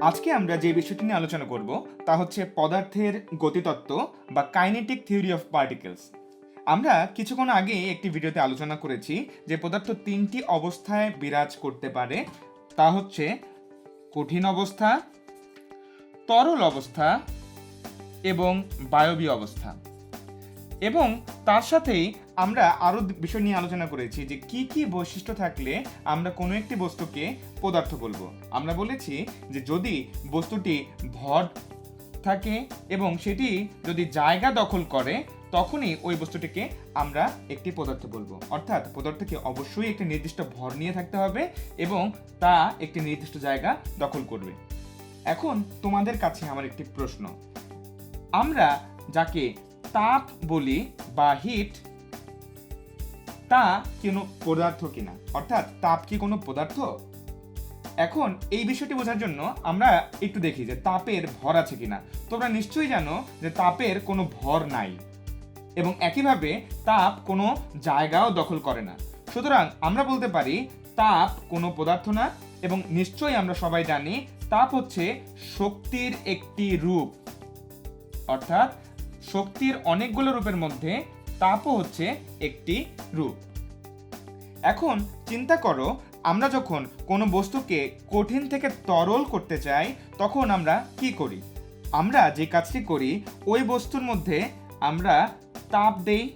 আজকে আমরা যে বিষয়টি নিয়ে আলোচনা করব তা হচ্ছে পদার্থের গতিতত্ত্ব বা কাইনেটিক থিওরি অফ পার্টিকেলস আমরা কিছুক্ষণ আগে একটি ভিডিওতে আলোচনা করেছি যে পদার্থ তিনটি অবস্থায় বিরাজ করতে পারে, তা হচ্ছে কঠিন অবস্থা, তরল অবস্থা এবং বায়বীয় অবস্থা। এবং তার সাথেই আমরা আরও বিষয় নিয়ে আলোচনা করেছি যে কি কি বৈশিষ্ট্য থাকলে আমরা কোনো একটি বস্তুকে পদার্থ বলব। আমরা বলেছি যে যদি বস্তুটি ভর থাকে এবং সেটি যদি জায়গা দখল করে, তখনই ওই বস্তুটিকে আমরা একটি পদার্থ বলব। অর্থাৎ পদার্থকে অবশ্যই একটি নির্দিষ্ট ভর নিয়ে থাকতে হবে এবং তা একটি নির্দিষ্ট জায়গা দখল করবে। এখন তোমাদের কাছে আমার একটি প্রশ্ন। আমরা যাকে তাপ বলি বা হিট তা কোনো পদার্থ কিনা? অর্থাৎ তাপ কি কোনো পদার্থ? এখন এই বিষয়টি বোঝার জন্য আমরা একটু দেখি যে তাপের ভর আছে কিনা। তোমরা নিশ্চয়ই জানো যে তাপের কোনো ভর নাই এবং একইভাবে তাপ কোনো জায়গাও দখল করে না। সুতরাং আমরা বলতে পারি তাপ কোনো পদার্থ না এবং নিশ্চয়ই আমরা সবাই জানি তাপ হচ্ছে শক্তির একটি রূপ। অর্থাৎ শক্তির অনেকগুলো রূপের মধ্যে তাপও হচ্ছে একটি রূপ। এখন চিন্তা করো, আমরা যখন কোনো বস্তুকে কঠিন থেকে তরল করতে চাই, তখন আমরা কি করি? আমরা যে কাজটি করি, ওই বস্তুর মধ্যে আমরা তাপ দেই।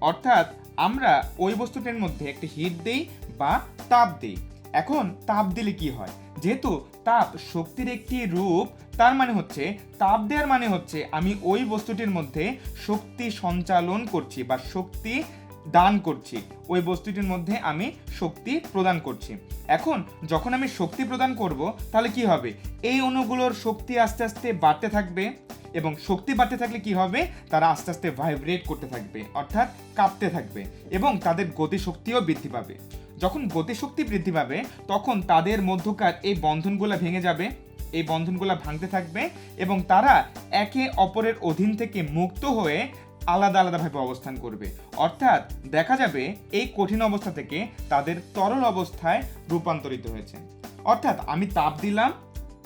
অর্থাৎ আমরা ওই বস্তুটির মধ্যে একটি হিট দেই বা তাপ দেই। এখন তাপ দিলে কি হয়? যেহেতু তাপ শক্তির একটি রূপ তার মানে হচ্ছে, তাপ দেওয়ার মানে হচ্ছে আমি ওই বস্তুটির মধ্যে শক্তি সঞ্চালন করছি বা শক্তি দান করছি। ওই বস্তুটির মধ্যে আমি শক্তি প্রদান করছি। এখন যখন আমি শক্তি প্রদান করব, তাহলে কি হবে? এই অণুগুলোর শক্তি আস্তে আস্তে বাড়তে থাকবে এবং শক্তি বাড়তে থাকলে কি হবে? তারা আস্তে আস্তে ভাইব্রেট করতে থাকবে, অর্থাৎ কাঁপতে থাকবে এবং তাদের গতিশক্তিও বৃদ্ধি পাবে। যখন গতিশক্তি বৃদ্ধি পাবে, তখন তাদের মধ্যকার এই বন্ধনগুলো ভেঙে যাবে। এই বন্ধনগুলো ভাঙতে থাকবে এবং তারা একে অপরের অধীন থেকে মুক্ত হয়ে আলাদা আলাদাভাবে অবস্থান করবে। অর্থাৎ দেখা যাবে এই কঠিন অবস্থা থেকে তাদের তরল অবস্থায় রূপান্তরিত হয়েছে। অর্থাৎ আমি তাপ দিলাম,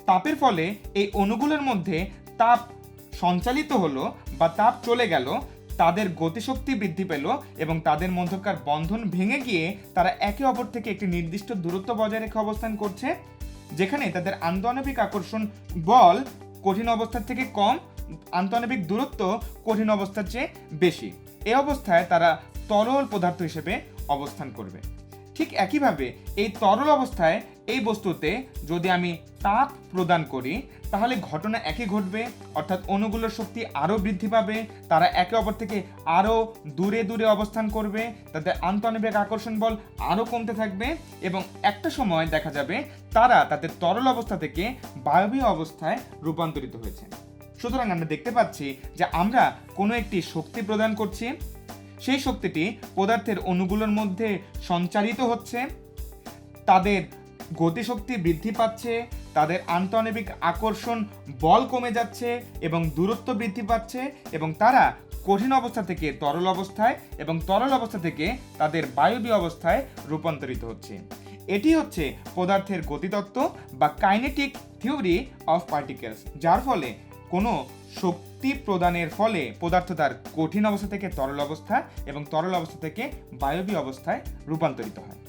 তাপের ফলে এই অণুগুলোর মধ্যে তাপ সঞ্চালিত হলো বা তাপ চলে গেল, তাদের গতিশক্তি বৃদ্ধি পেল এবং তাদের মধ্যকার বন্ধন ভেঙে গিয়ে তারা একে অপর থেকে একটি নির্দিষ্ট দূরত্ব বজায় রেখে অবস্থান করছে। যেখানে তাদের আন্তঃনবিক আকর্ষণ বল কঠিন অবস্থার থেকে কম আন্তনবিক দূরত্ব কঠিন অবস্থার চেয়ে বেশি। এ অবস্থায় তারা তরল পদার্থ হিসেবে অবস্থান করবে। ঠিক একইভাবে এই তরল অবস্থায় এই বস্তুতে যদি আমি তাপ প্রদান করি, তাহলে ঘটনা একই ঘটবে, অর্থাৎ অণুগুলোর শক্তি আরও বৃদ্ধি পাবে, তারা একে অপর থেকে আরও দূরে দূরে অবস্থান করবে তাদের আন্তঃআণবিক আকর্ষণ বল আরও কমতে থাকবে এবং একটা সময় দেখা যাবে তারা তাদের তরল অবস্থা থেকে বায়বীয় অবস্থায় রূপান্তরিত হয়েছে। সুতরাং আমরা দেখতে পাচ্ছি যে আমরা কোনো একটি শক্তি প্রদান করছি, সেই শক্তিটি পদার্থের অণুগুলোর মধ্যে সঞ্চারিত হচ্ছে, তাদের গতিশক্তি বৃদ্ধি পাচ্ছে, তাদের আন্তঃআণবিক আকর্ষণ বল কমে যাচ্ছে এবং দূরত্ব বৃদ্ধি পাচ্ছে এবং তারা কঠিন অবস্থা থেকে তরল অবস্থায় এবং তরল অবস্থা থেকে তাদের বায়বীয় অবস্থায় রূপান্তরিত হচ্ছে। এটি হচ্ছে পদার্থের গতিতত্ত্ব বা কাইনেটিক থিওরি অফ পার্টিকেলস, যার ফলে কোনো শক্তি প্রদানের ফলে পদার্থ তার কঠিন অবস্থা থেকে তরল অবস্থা এবং তরল অবস্থা থেকে বায়বীয় অবস্থায় রূপান্তরিত হয়।